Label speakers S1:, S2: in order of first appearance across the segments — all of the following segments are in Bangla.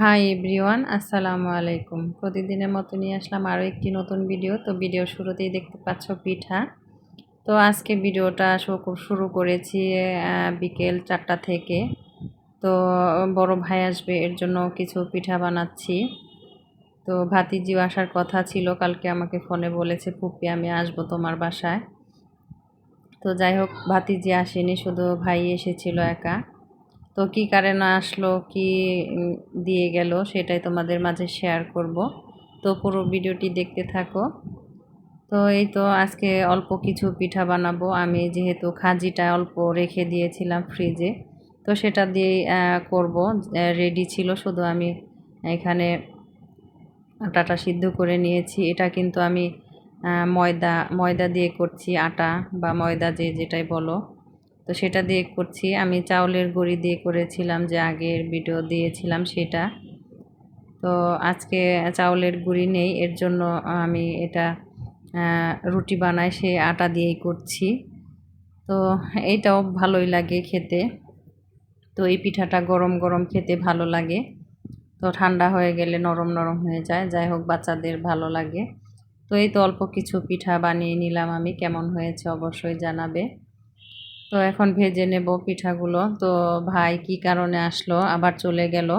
S1: হাই এভরিওয়ান আসসালামু আলাইকুম। প্রতিদিনের মতো নিয়ে আসলাম আরও একটি নতুন ভিডিও। তো ভিডিও শুরুতেই দেখতে পাচ্ছ পিঠা। তো আজকে ভিডিওটা শুরু করেছি বিকেল চারটা থেকে। তো বড় ভাই আসবে, এর জন্য কিছু পিঠা বানাচ্ছি। তো ভাতিজিও আসার কথা ছিল, কালকে আমাকে ফোনে বলেছে পুপি আমি আসব তোমার বাসায়। তো যাই হোক, ভাতিজি আসেনি, শুধু ভাই এসেছিল একা। তো কী কারণে আসলো, কি দিয়ে গেল সেটাই তোমাদের মাঝে শেয়ার করব। তো পুরো ভিডিওটি দেখতে থাকো। তো এই তো আজকে অল্প কিছু পিঠা বানাবো। আমি যেহেতু খাজিটা অল্প রেখে দিয়েছিলাম ফ্রিজে তো সেটা দিয়ে করব। রেডি ছিল, শুধু আমি এখানে আটাটা সিদ্ধ করে নিয়েছি। এটা কিন্তু আমি ময়দা ময়দা দিয়ে করছি আটা বা ময়দা যে যেটাই বলো। তো সেটা দিয়ে করছি। আমি চাউলের গুঁড়ি দিয়ে করেছিলাম যে আগের ভিডিও দিয়েছিলাম সেটা। তো আজকে চাউলের গুঁড়ি নেই, এর জন্য আমি এটা রুটি বানাই সেই আটা দিয়েই করছি। তো এইটাও ভালোই লাগে খেতে। তো এই পিঠাটা গরম গরম খেতে ভালো লাগে। তো ঠান্ডা হয়ে গেলে নরম নরম হয়ে যায়। যাই হোক, বাচ্চাদের ভালো লাগে। তো এই তো অল্প কিছু পিঠা বানিয়ে নিলাম আমি। কেমন হয়েছে অবশ্যই জানাবে। তো এখন ভেজে নেব পিঠাগুলো। তো ভাই কি কারণে আসলো? আবার চলে গেল।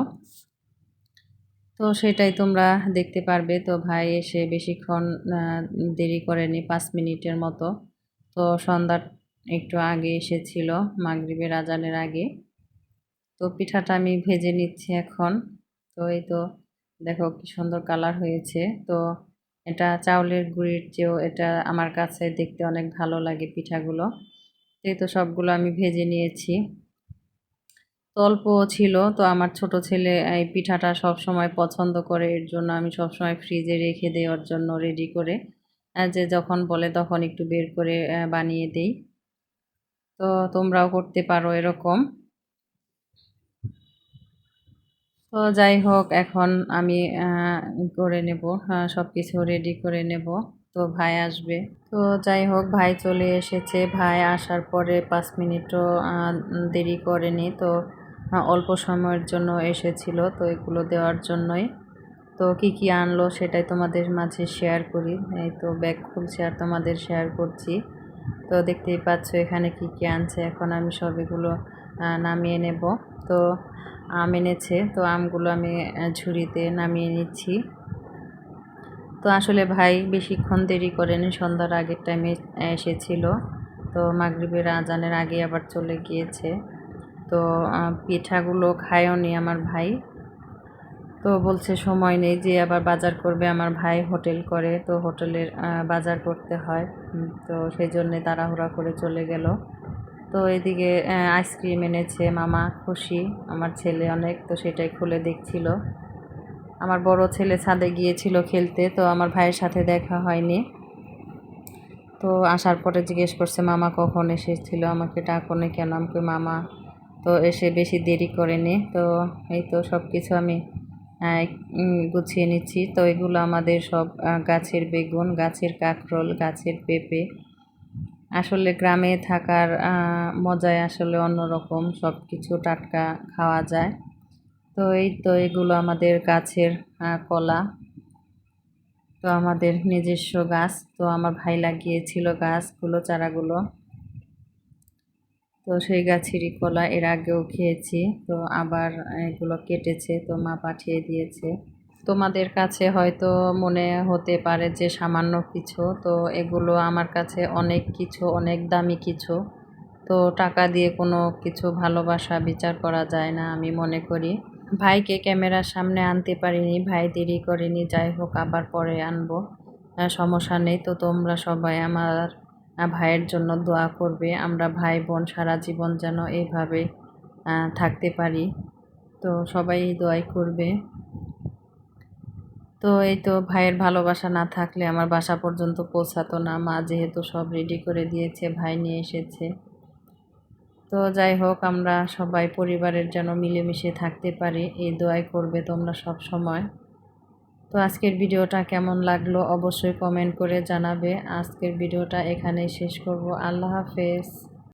S1: তো সেটাই তোমরা দেখতে পারবে। তো ভাই এসে বেশিক্ষণ দেরি করেনি, পাঁচ মিনিটের মতো। তো সন্ধ্যার একটু আগে এসেছিল, মাগরীবের আজানের আগে। তো পিঠাটা আমি ভেজে নিচ্ছি এখন। তো এই তো, দেখো কি সুন্দর কালার হয়েছে। তো এটা চাউলের গুঁড়ির চেয়েও এটা আমার কাছে দেখতে অনেক ভালো লাগে পিঠাগুলো। এই তো সবগুলো আমি ভেজে নিয়েছি। অল্প ছিল, তো আমার ছোট ছেলে এই পিঠাটা সব সময় পছন্দ করে, এর জন্য আমি সব সময় ফ্রিজে রেখে দেওয়ার জন্য রেডি করে যে যখন বলে তখন একটু বের করে বানিয়ে দেই। তো তোমরাও করতে পারো এরকম। তো যাই হোক, এখন আমি করে নেব সব কিছু রেডি করে নেব। তো ভাই আসবে। তো যাই হোক, ভাই চলে এসেছে। ভাই আসার পরে পাঁচ মিনিটও দেরি করেনি। তো অল্প সময়ের জন্য এসেছিল। তো এগুলো দেওয়ার জন্যই। তো কি কি আনলো সেটাই তোমাদের মাঝে শেয়ার করি। এই তো ব্যাগ খুলছে আর তোমাদের শেয়ার করছি। তো দেখতেই পাচ্ছ এখানে কি কি আনছে। এখন আমি সব এগুলো নামিয়ে নেব। তো আম এনেছে। তো আমগুলো আমি ঝুড়িতে নামিয়ে নিচ্ছি। তো আসলে ভাই বেশিক্ষণ দেরি করেনি, সন্ধ্যার আগের টাইমে এসেছিল। তো মাগরীবের আজানের আগে আবার চলে গিয়েছে। তো পিঠাগুলো খায়ও নি আমার ভাই। তো বলছে সময় নেই যে আবার বাজার করবে, আমার ভাই হোটেল করে। তো হোটেলের বাজার করতে হয়। তো সেই জন্যে তাড়াহুড়া করে চলে গেল। তো এদিকে আইসক্রিম এনেছে, মামা খুশি, আমার ছেলে অনেক, তো সেটাই খুলে দেখছিল। আমার বড় ছেলে ছাদে গিয়েছিল খেলতে, তো আমার ভাইয়ের সাথে দেখা হয়নি। তো আসার পরে জিজ্ঞেস করছে, মামা কখন এসেছিল? আমাকে ডাকনে কেন? আমাকে মামা তো এসে বেশি দেরি করেনি। তো এই তো সব কিছু আমি গুছিয়ে নিচ্ছি। তো এগুলো আমাদের সব গাছের বেগুন, গাছের কাঁকরোল, গাছের পেঁপে। আসলে গ্রামে থাকার মজায় আসলে অন্যরকম। সব কিছু টাটকা খাওয়া যায়। তো এই তো এগুলো আমাদের গাছের কলা। তো আমাদের নিজস্ব গাছ, তো আমার ভাই লাগিয়েছিল গাছগুলো, চারাগুলো। তো সেই গাছেরই কলা এর আগেও খেয়েছি, তো আবার এগুলো কেটেছে, তো মা পাঠিয়ে দিয়েছে। তোমাদের কাছে হয়তো মনে হতে পারে যে সামান্য কিছু, তো এগুলো আমার কাছে অনেক কিছু, অনেক দামি কিছু। তো টাকা দিয়ে কোনো কিছু ভালোবাসা বিচার করা যায় না, আমি মনে করি। ভাইকে ক্যামেরার সামনে আনতে পারিনি, ভাই দেরি করেনি, যাই হোক আবার পরে আনব। সমস্যা নেই তো তোমরা সবাই আমার ভাইয়ের জন্য দোয়া করবে। আমরা ভাই বোন সারা জীবন যেন এইভাবে থাকতে পারি। তো সবাই দোয়াই করবে। তো এই তো ভাইয়ের ভালোবাসা না থাকলে আমার বাসা পর্যন্ত পৌঁছাতো না। মা যেহেতু সব রেডি করে দিয়েছে, ভাই নিয়ে এসেছে। তো যাই হোক, আমরা সবাই পরিবারের যেন মিলেমিশে থাকতে পারি, এই দোয়াই করবে তোমরা সব সময়। তো আজকের ভিডিওটা কেমন লাগল অবশ্যই কমেন্ট করে জানাবে। আজকের ভিডিওটা এখানেই শেষ করব। আল্লাহ হাফেজ।